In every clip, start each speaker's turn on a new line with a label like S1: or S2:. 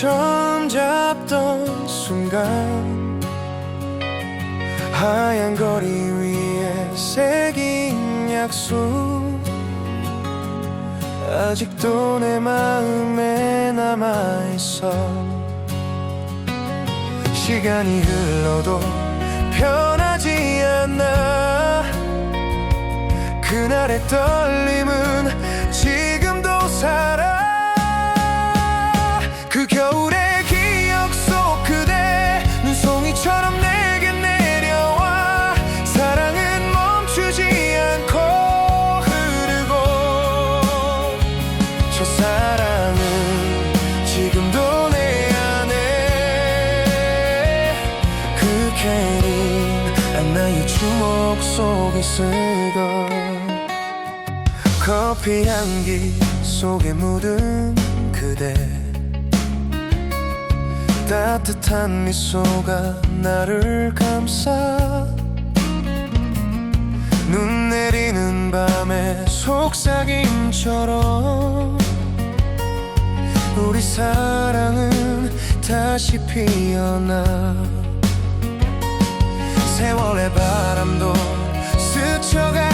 S1: 처음 잡던 순간 하얀 거리 위에 새긴 약속 아직도 내 마음에 남아있어. 시간이 흘러도 변하지 않아 그날의 떨림은 지금도 살아 사랑은 지금도 내 안에. 그 괜히 안나의 주먹 속에 쓰고 커피 향기 속에 묻은 그대. 따뜻한 미소가 나를 감싸 눈 내리는 밤의 속삭임처럼 우리 사랑은 다시 피어나. 세월의 바람도 스쳐가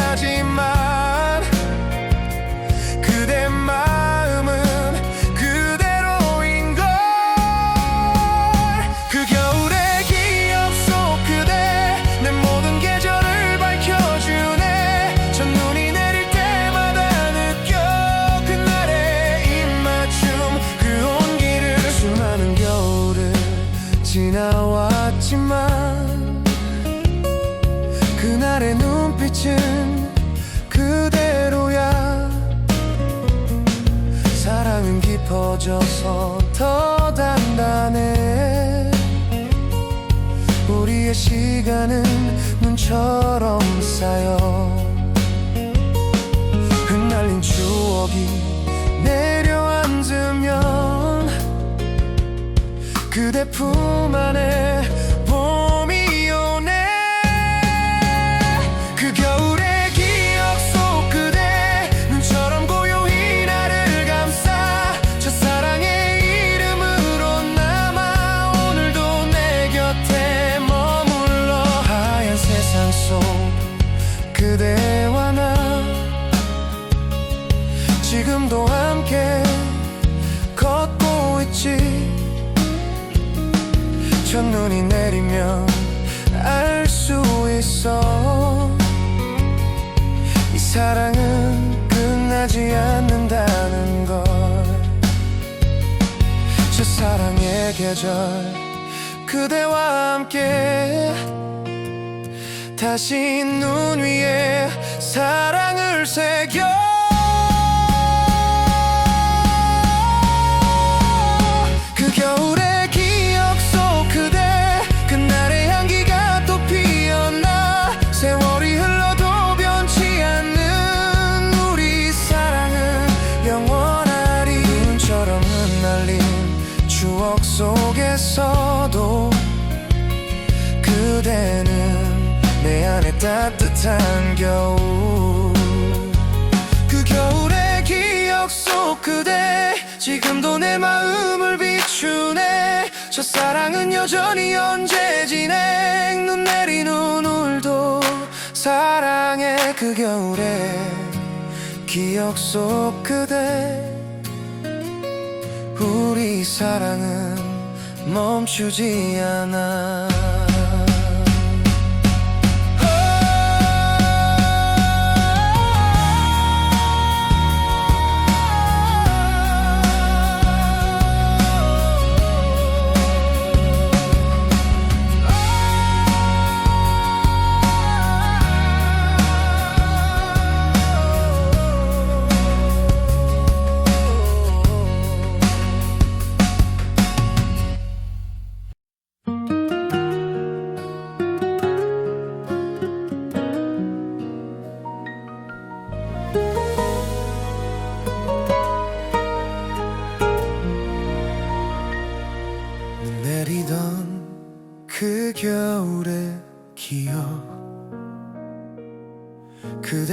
S1: 깊어져서 더 단단해. 우리의 시간은 눈처럼 쌓여. 흩날린 추억이 내려앉으면 그대 품 안에 첫눈이 내리면 알 수 있어. 이 사랑은 끝나지 않는다는 걸. 첫사랑의 계절 그대와 함께 다시 눈 위에 사랑을 새겨 따뜻한 겨울. 그 겨울의 기억 속 그대 지금도 내 마음을 비추네. 첫사랑은 여전히 언제 진행? 눈 내린 오늘도 사랑의 그 겨울의 기억 속 그대. 우리 사랑은 멈추지 않아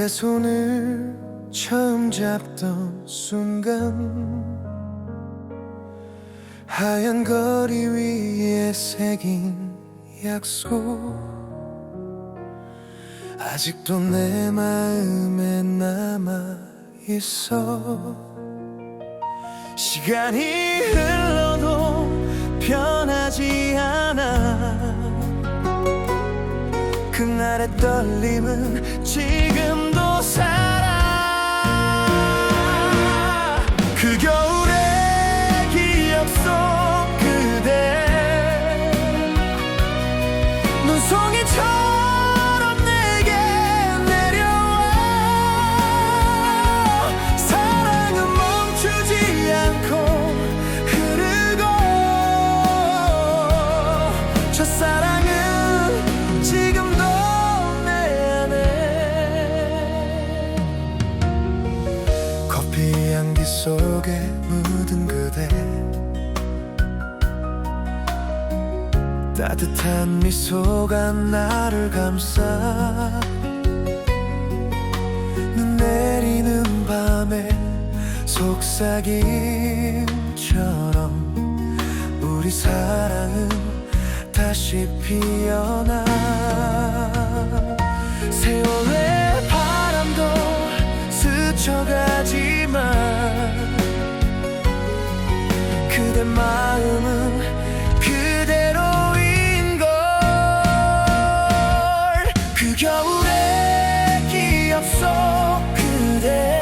S1: 그대 손을 처음 손 잡던 순간 하얀 거리 위에 새긴 약속 아직도 내 마음에 남아 있어. 시간이 흘러도 변하지 않아. 그날의 떨림은 지 향기 속에 묻은 그대. 따뜻한 미소가 나를 감싸 눈 내리는 밤에 속삭임처럼 우리 사랑은 다시 피어나 그 겨울의 기억 속 그대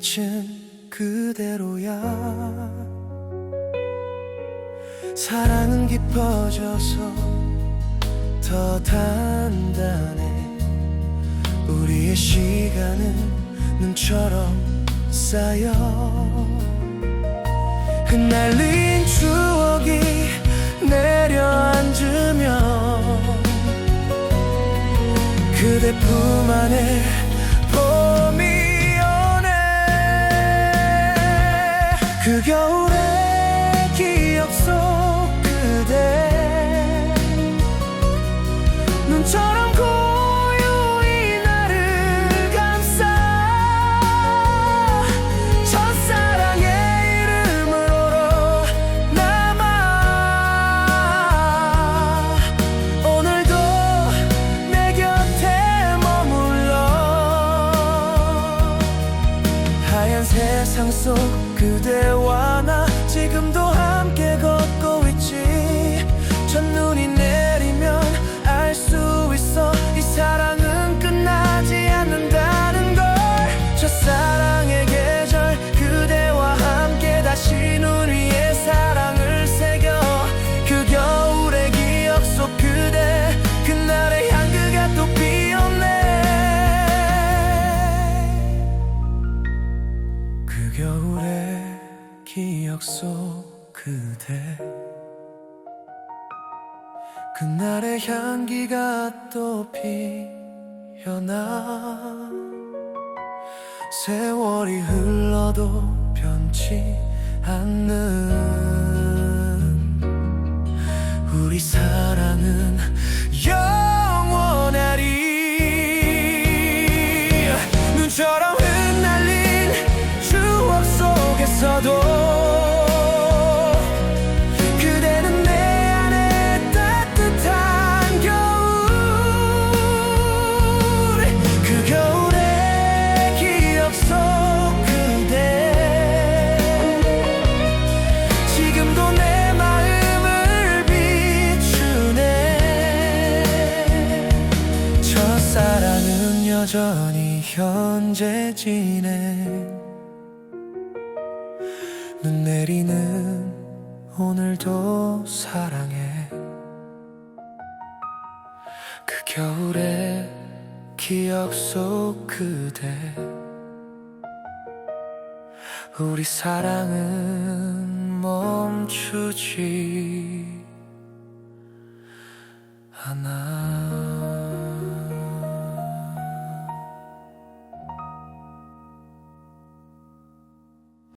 S1: 빛은 그대로야. 사랑은 깊어져서 더 단단해. 우리의 시간은 눈처럼 쌓여. 흩날린 추억이 내려앉으면 그대 품 안에 그 겨울의 기억 속 그대. 눈처럼 그날의 향기가 또 피어나 세월이 흘러도 변치 않는 우리 사랑은 영원하리 눈처럼 흩날린 추억 속에서도 여전히 현재지네 눈 내리는 오늘도 사랑해. 그 겨울의 기억 속 그대. 우리 사랑은 멈추지 않아